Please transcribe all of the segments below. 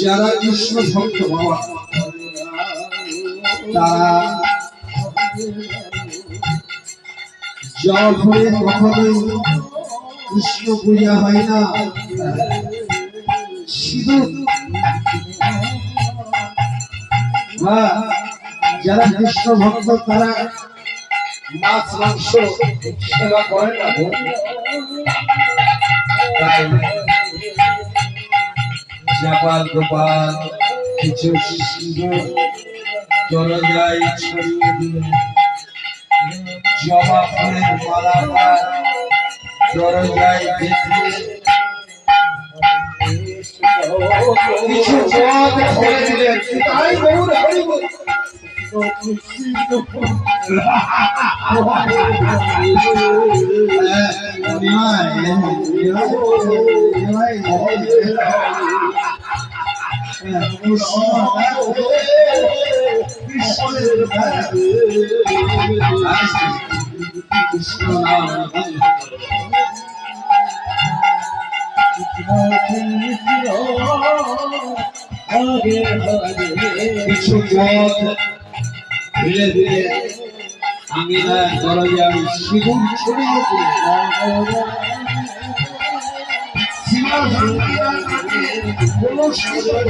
যারা কৃষ্ণ ভক্ত বাবা তারা জল হয়ে কখনোই কৃষ্ণ পূজা হয় না। সিঁদুর। যারা কৃষ্ণ ভক্ত, তারা মাছ, মাংস সেবা করে। গোপাল কিছু সিঁদুর দরজায় ছড়িয়ে দিলেন জবা ফুলের মালাটা দরজায় গেঁথে কিছু হরি বল। কৃষ্ণ ধীরে ধীরে আঙিনার দরজায় সিঁদুর ছড়িয়ে আঙিনার কাছে কোনো সিঁদুর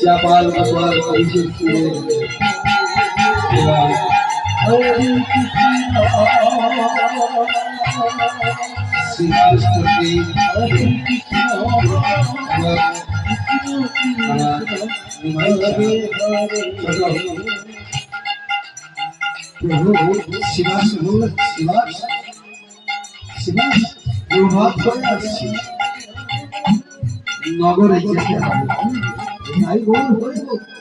চাপাল গোপাল অভিষেক এবার শ্রীকৃষ্ণকে প্রভু শিবাস শিবাস শিবাস প্রভাত নগরে তাই গৌর হয়ে গেল।